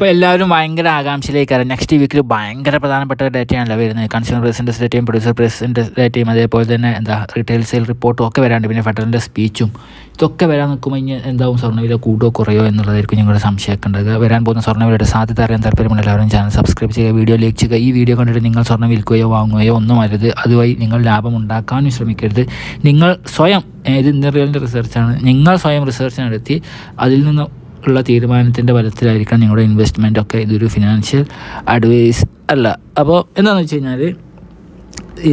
അപ്പോൾ എല്ലാവരും ഭയങ്കര ആകാംക്ഷയിലേക്കാണ് നെക്സ്റ്റ് വീക്കിൽ ഭയങ്കര പ്രധാനപ്പെട്ട ഡേറ്റയാണല്ലോ വരുന്നത്. കൺസ്യൂമർ പ്രസിന്റെ ഡേറ്റയും പ്രൊഡ്യൂസർ പ്രസിന്റെ ഡേറ്റയും അതേപോലെ തന്നെ എന്താ റീറ്റെയിൽ സെയിൽ റിപ്പോർട്ടും ഒക്കെ വരാണ്ട്. പിന്നെ ഫെഡറലിന്റെ സ്പീച്ചും ഇതൊക്കെ വരാൻ നിൽക്കുമ്പോൾ ഇനി എന്താവും? സ്വർണവില കൂടോ കുറയോ എന്നുള്ളതായിരിക്കും നിങ്ങളുടെ സംശയമൊക്കെ വരാൻ പോകുന്ന സ്വർണവിലയുടെ സാധ്യത അറിയാൻ താല്പര്യമുള്ള എല്ലാവരും ചാനൽ സബ്സ്ക്രൈബ് ചെയ്യുക വീഡിയോ ലൈക്ക് ചെയ്യുക. ഈ വീഡിയോ കണ്ടിട്ട് നിങ്ങൾ സ്വർണം വിൽക്കുകയോ വാങ്ങുകയോ ഒന്നും അരുത് അതുവഴി നിങ്ങൾ ലാഭം ഉണ്ടാക്കാനും ശ്രമിക്കരുത്. നിങ്ങൾ സ്വയം ഇത് ഇന്ത്യറിയലിന്റെ റിസർച്ചാണ് നിങ്ങൾ സ്വയം റിസർച്ച് നടത്തി അതിൽ നിന്ന് ഉള്ള തീരുമാനത്തിന്റെ ഫലത്തിലായിരിക്കാം നിങ്ങളുടെ ഇൻവെസ്റ്റ്മെന്റ് ഒക്കെ ഇതൊരു ഫിനാൻഷ്യൽ അഡ്വൈസ് അല്ല. അപ്പോൾ എന്താണെന്ന് വെച്ച് കഴിഞ്ഞാൽ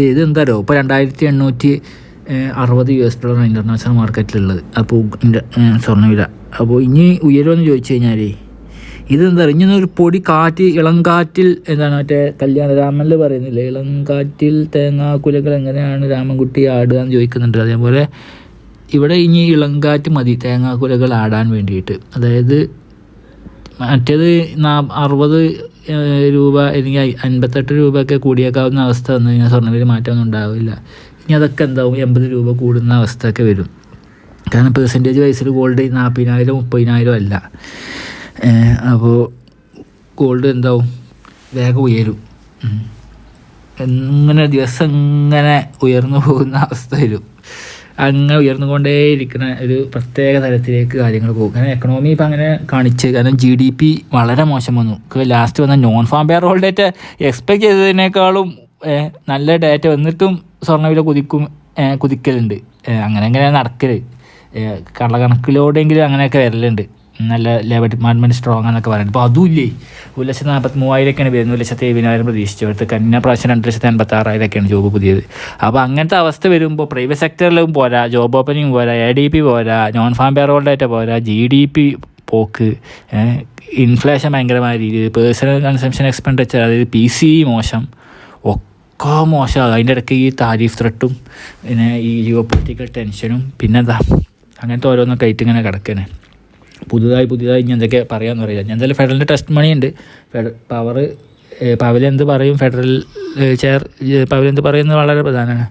ഇത് എന്താണോ ഇപ്പോൾ രണ്ടായിരത്തി എണ്ണൂറ്റി അറുപത് യു എസ് ഡോളർ ഇന്റർനാഷണൽ മാർക്കറ്റിലുള്ളത് അപ്പോൾ സ്വർണവില. അപ്പോൾ ഇനി ഉയരുമെന്ന് ചോദിച്ചു കഴിഞ്ഞാൽ ഇതെന്താ പറയുക ഇങ്ങനെ ഒരു പൊടി കാറ്റ് ഇളങ്കാറ്റിൽ എന്താണ് മറ്റേ കല്യാണ രാമനിൽ പറയുന്നില്ലേ? ഇളം കാറ്റിൽ തേങ്ങാക്കുലകൾ എങ്ങനെയാണ് രാമൻകുട്ടി ആടുക എന്ന് ചോദിക്കുന്നുണ്ട്. അതേപോലെ ഇവിടെ ഇനി ഇളങ്കാറ്റ് മതി തേങ്ങാക്കുലകൾ ആടാൻ വേണ്ടിയിട്ട്. അതായത് മറ്റേത് നാ അറുപത് രൂപ അല്ലെങ്കിൽ അൻപത്തെട്ട് രൂപയൊക്കെ കൂടിയേക്കാവുന്ന അവസ്ഥ വന്നു കഴിഞ്ഞാൽ സ്വർണവില മാറ്റമൊന്നും ഉണ്ടാവില്ല. ഇനി അതൊക്കെ എന്താവും? എൺപത് രൂപ കൂടുന്ന അവസ്ഥയൊക്കെ വരും. കാരണം പെർസെന്റേജ് വൈസിൽ ഗോൾഡ് നാൽപ്പതിനായിരം മുപ്പതിനായിരം അല്ല. അപ്പോൾ ഗോൾഡ് എന്താവും? വേഗം ഉയരും. എങ്ങനെ ദിവസം ഇങ്ങനെ ഉയർന്നു പോകുന്ന അവസ്ഥ വരും. അങ്ങനെ ഉയർന്നുകൊണ്ടേയിരിക്കുന്ന ഒരു പ്രത്യേക തലത്തിലേക്ക് കാര്യങ്ങൾ പോകും. കാരണം എക്കണോമി ഇപ്പം അങ്ങനെ കാണിച്ച് കാരണം ജി ഡി പി വളരെ മോശം വന്നു. ലാസ്റ്റ് വന്ന non farm payroll data expect ചെയ്തതിനേക്കാളും നല്ല ഡേറ്റ വന്നിട്ടും സ്വർണവില കുതിക്കും കുതിക്കലുണ്ട്. അങ്ങനെ അങ്ങനെ നടക്കൽ. കള്ളക്കണക്കിലൂടെയെങ്കിലും അങ്ങനെയൊക്കെ വരലുണ്ട്. നല്ല ലേബർ ഡിപ്പാർട്ട്മെന്റ് സ്ട്രോങ് ആണെന്നൊക്കെ പറയുന്നത് അപ്പോൾ അതുമില്ലേ ഒരു ലക്ഷത്തി നാൽപ്പത്തി മൂവായിരമൊക്കെയാണ് വരുന്നത്. ഒരു ലക്ഷത്തി എഴുപതിനായിരം പ്രതീക്ഷിച്ചു. അടുത്ത് കഴിഞ്ഞ പ്രാവശ്യം രണ്ട് ലക്ഷത്തി അൻപത്തി ആറായിരമൊക്കെയാണ് ജോബ് പുതിയത്. അപ്പോൾ അങ്ങനത്തെ അവസ്ഥ വരുമ്പോൾ പ്രൈവറ്റ് സെക്ടറിലും പോരാ. ജോബ് ഓപ്പനിങ് പോരാ. എ ഡി പി പോരാ. നോൺ ഫാം പേറോൾ ഡേറ്റ പോരാ. ജി ഡി പി പോക്ക്. ഇൻഫ്ലേഷൻ ഭയങ്കരമായ രീതിയിൽ. പേഴ്സണൽ കൺസംഷൻ എക്സ്പെൻഡിച്ചർ അതായത് പി സി മോശം. ഒക്കെ മോശമാണ് അതിന്റെ ഇടയ്ക്ക് ഈ താരിഫ് ത്രെട്ടും പിന്നെ ഈ ജിയോ പൊളിറ്റിക്കൽ ടെൻഷനും പിന്നെന്താ? അങ്ങനത്തെ ഓരോന്നൊക്കെ ആയിട്ട് ഇങ്ങനെ കിടക്കണേ. പുതുതായി പുതിയതായി ഇനി എന്തൊക്കെ പറയാമെന്ന് അറിയില്ല ഞാൻ എന്തായാലും ഫെഡറലിന്റെ ടെസ്റ്റ് മണി ഉണ്ട്. ഫെഡ പവർ പവൽ എന്ത് പറയും? ഫെഡറൽ ചെയർ പവൽ എന്ത് പറയുന്നത് വളരെ പ്രധാനമാണ്.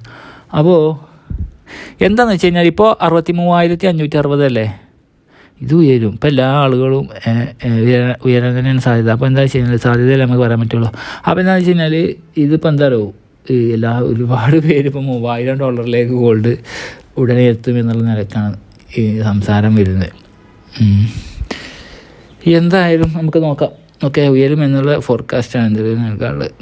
അപ്പോൾ എന്താണെന്ന് വെച്ച് കഴിഞ്ഞാൽ ഇപ്പോൾ അറുപത്തി മൂവായിരത്തി അഞ്ഞൂറ്റി അറുപതല്ലേ ഇത് ഉയരും. ഇപ്പോൾ എല്ലാ ആളുകളും ഉയരാൻ തന്നെയാണ് സാധ്യത. അപ്പോൾ എന്താ വെച്ച് കഴിഞ്ഞാൽ സാധ്യതയല്ലേ നമുക്ക് പറയാൻ പറ്റുള്ളൂ. അപ്പോൾ എന്താണെന്ന് വെച്ച് കഴിഞ്ഞാൽ ഇതിപ്പോൾ എന്താ പറയുക എല്ലാ ഒരുപാട് പേര് ഇപ്പോൾ മൂവായിരം ഡോളറിലേക്ക് ഗോൾഡ് ഉടനെ എത്തും എന്നുള്ള നിലക്കാണ് ഈ സംസാരം വരുന്നത്. എന്തായാലും നമുക്ക് നോക്കാം. ഓക്കെ ഉയരും എന്നുള്ള ഫോർകാസ്റ്റാണ് എന്തെങ്കിലും നൽകാനുള്ളത്.